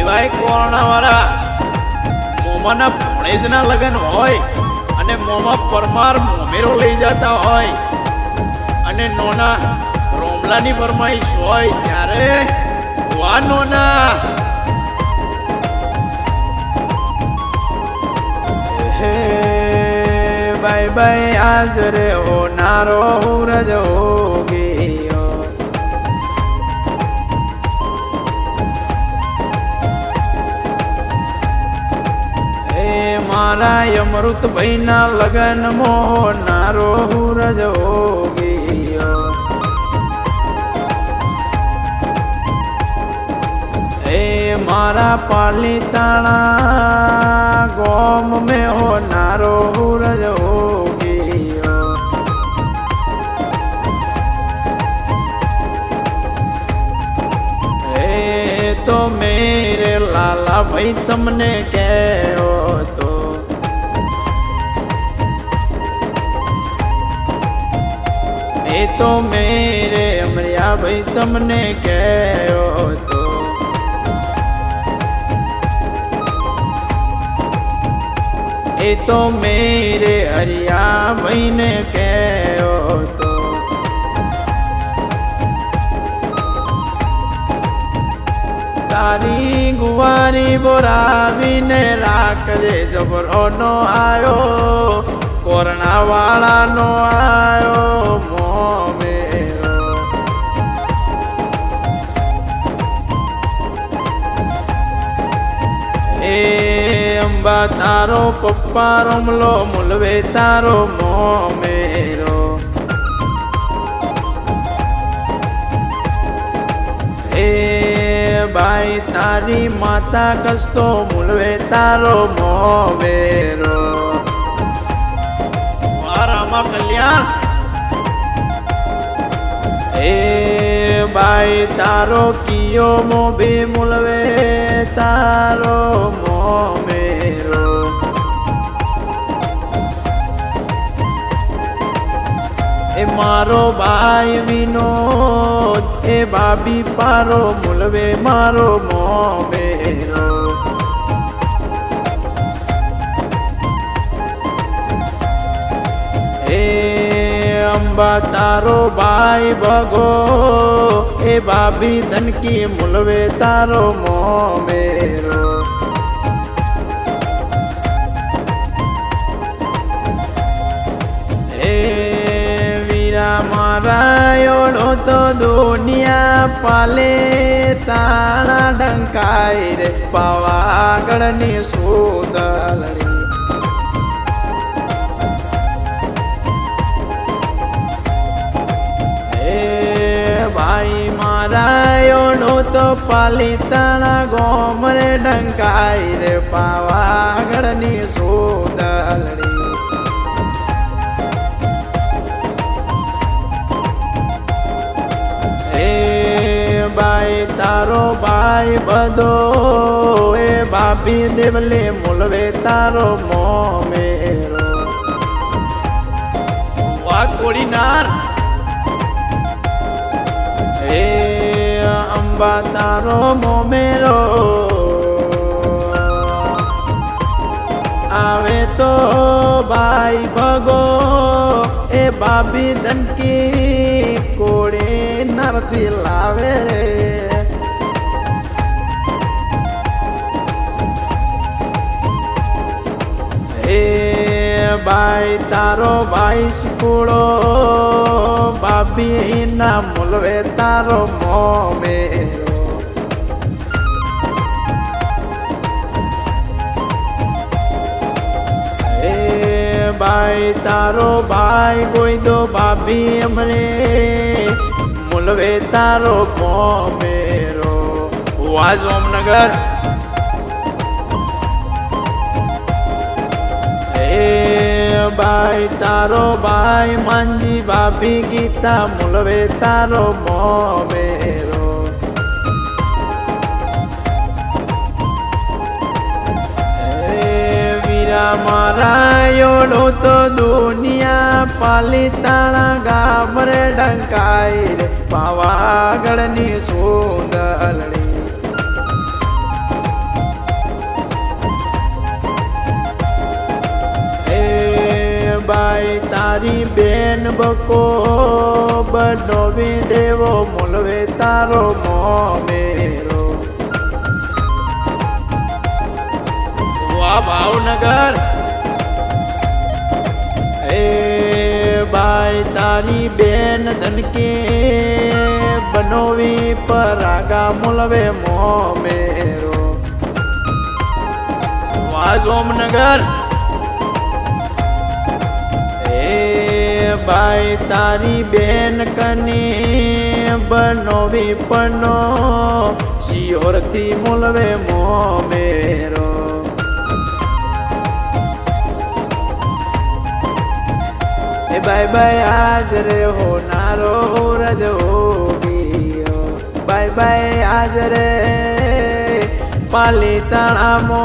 એવાય કોરણાવાળા મોમાના ભણેજના લગ્ન હોય અને મોમાં પરમાર મોમેરો લઈ જતા હોય. અને નોના રોમલાની ફરમાઈશ હોય ત્યારે વા નોના બાય બાય, આજ રે ઓ નારો ઉરજ હોગીયો એ મારા અમૃત ભાઈના લગન નારો હુરજ હોગીયો મારા પાલિતાણા, ગોમ મેં હો નારો હુરજ હોગીયો. એ તો મેરે લાલા ભાઈ તમને કહેવો તો. એ તો મેરે અમરિયા ભાઈ તમને કહેવો એ તો મેરે હરિયા ભાઈને કહેવો તો. તારી ગુવારી બોરાવીને રાખજે જબરો નો આયો કોરણા વાળા નો આયો મોમેરો અંબા તારો પપ્પા રમલો મુલવે તારો મોમેરો એ બાઈ તારી માતા કસતો મુલવે તારો મોવેરો વારામાં કલ્યાણ. એ બાઈ તારો કિયો મોભે મુલવે તારો મોમેરો મારો ભાઈ વિનોદ, એ બાબી પારો મુલવે મારો મોમેરો. એ અંબા તારો ભાઈ ભગો, એ બાબી ધનકી મુલવે તારો મોમેરો. એ યોડો તો દુનિયા પાલે, તાણા ડંકાય રે, પાવાગળની સુદલડી એ ભાઈ, મારા યોડો તો પાલિતાણા ગોમરે ડંકાય રે પાવાગળની સુદલડી ભાઈ બધો એ બાપી દેવલે મુલવે તારો મોમેરો. વા કોડીનાર એ અંબા તારો મોમેરો. આવે તો ભાઈ ભગો એ બાબી દનકી કોડે નરથી લાવે. બાઈ તારો ભાઈ સ્કૂળો બાબી ના મુલવે તારો મોમેરો એ બાઈ તારો ભાઈ કોઈ દો ભાભી અમરે મુલવે તારો મોમેરો વાજ ઓમનગર ભાઈ, તારો ભાઈ, માંજી ભાભી ગીતા મુલવે તારો મોમેરો. વીરા મારા યોડો તો દુનિયા પાલિતાણા ગામરે ડંકાઈ રે, પાવાગઢની બાઈ તારી બેન બકો બડોવી દેવો, મોલવે તારો મોમેરો વાહ, ભાવનગર. એ ભાઈ, તારી બેન ધનકે બનોવી, પરાગા મોલવે મોમેરો. વાહ, સોમનગર. બાઈ તારી બેન કની બનો વિપનો શિયોરથી મૂલવે મો મેરો એ બાય બાય આજ રે હોનારો રજ હોગીયો બાય બાય આજ રે પાલી તણામો